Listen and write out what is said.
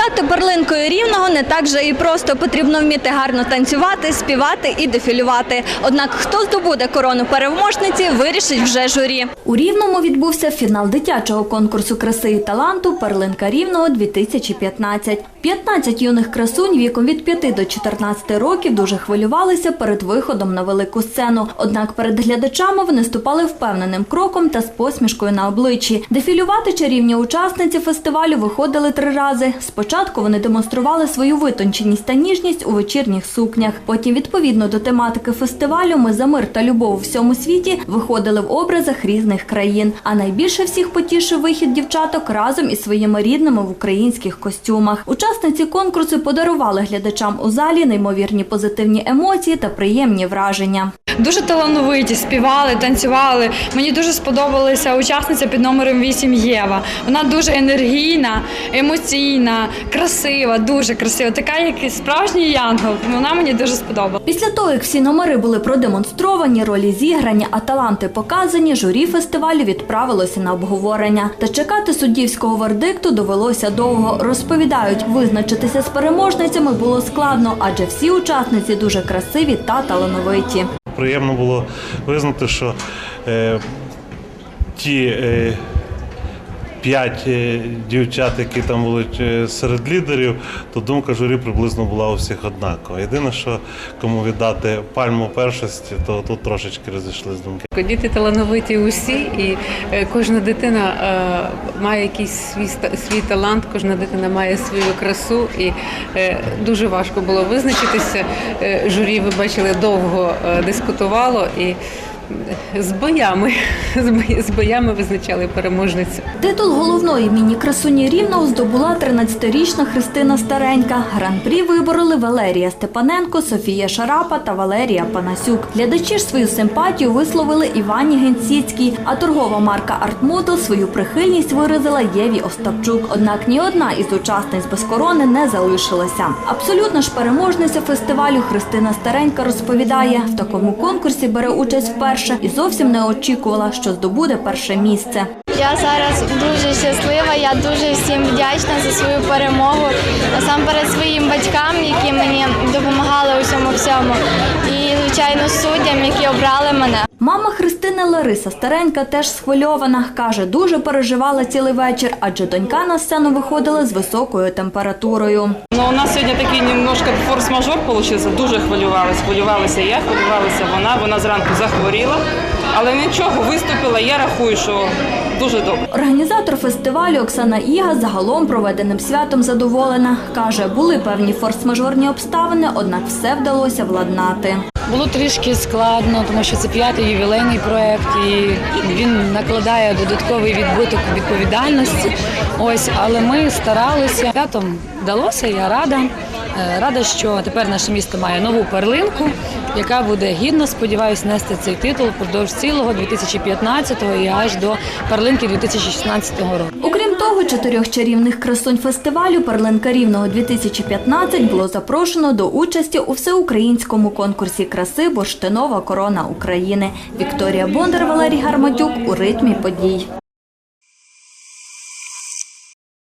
Стати перлинкою рівного не так же і просто потрібно вміти гарно танцювати, співати і дефілювати. Однак хто здобуде корону переможниці, вирішить вже журі. У рівному відбувся фінал дитячого конкурсу краси і таланту Перлинка рівного 2015. 15 юних красунь віком від 5 до 14 років дуже хвилювалися перед виходом на велику сцену. Однак перед глядачами вони ступали впевненим кроком та з посмішкою на обличчі. Дефілювати чарівні учасниці фестивалю виходили три рази. Спочатку вони демонстрували свою витонченість та ніжність у вечірніх сукнях. Потім, відповідно до тематики фестивалю, ми за мир та любов у всьому світі виходили в образах різних країн. А найбільше всіх потішив вихід дівчаток разом із своїми рідними в українських костюмах. Учасниці конкурсу подарували глядачам у залі неймовірні позитивні емоції та приємні враження. Дуже талановиті, співали, танцювали. Мені дуже сподобалася учасниця під номером 8 Єва. Вона дуже енергійна, емоційна, красива, дуже красива. Така, як справжній янгол. Вона мені дуже сподобалася. Після того, як всі номери були продемонстровані, ролі зіграні, а таланти показані, журі фестивалю відправилося на обговорення. Та чекати суддівського вердикту довелося довго. Розповідають, визначитися з переможницями було складно, адже всі учасниці дуже красиві та талановиті. Приємно було визнати, що е, ті е, п'ять е, дівчат, які там були е, серед лідерів, то думка журі приблизно була у всіх однакова. Єдине, що кому віддати пальму першості, то тут трошечки розійшлися думки. Діти талановиті усі, і е, кожна дитина має якийсь свій свій талант, кожна дитина має свою красу, і дуже важко було визначитися. Журі, ви бачили, довго дискутувало і з боями, з бої- з боями визначали переможницю. Титул головної міні-красуні Рівного здобула 13-річна Христина Старенька. Гран-прі вибороли Валерія Степаненко, Софія Шарапа та Валерія Панасюк. Глядачі ж свою симпатію висловили Івані Генсіцькій, а торгова марка Артмодел свою прихильність виразила Єві Остапчук. Однак ні одна із учасниць без корони не залишилася. Абсолютна ж переможниця фестивалю Христина Старенька розповідає, в такому конкурсі бере участь вперше і зовсім не очікувала, що здобуде перше місце. Я зараз дуже щаслива, я дуже всім вдячна за свою перемогу. Насамперед своїм батькам, які мені допомагали у цьому всьому, і звичайно суддям, які обрали мене. Мама Христини Лариса Старенька теж схвильована. Каже, дуже переживала цілий вечір, адже донька на сцену виходила з високою температурою. Ну, у нас сьогодні такий немножко форс-мажор вийшов. Дуже хвилювалася. Хвилювалася я, хвилювалася вона. Вона зранку захворіла. Але нічого, виступила. Я рахую, що дуже добре. Організатор фестивалю Оксана Іга загалом проведеним святом задоволена. Каже, були певні форс-мажорні обставини, однак все вдалося владнати. Було трішки складно, тому що це п'ятий ювілейний проект, і він накладає додатковий відбиток відповідальності. Ось, але ми старалися. Святом вдалося. Я рада. Е, Рада, що тепер наше місто має нову перлинку, яка буде гідно, сподіваюся, нести цей титул впродовж цілого 2015-го і аж до перлинки 2016 року. Окрім чотирьох чарівних красунь фестивалю Перлинка Рівного 2015 було запрошено до участі у всеукраїнському конкурсі краси Бурштинова корона України. Вікторія Бондар, Валерій Гарматюк у ритмі подій.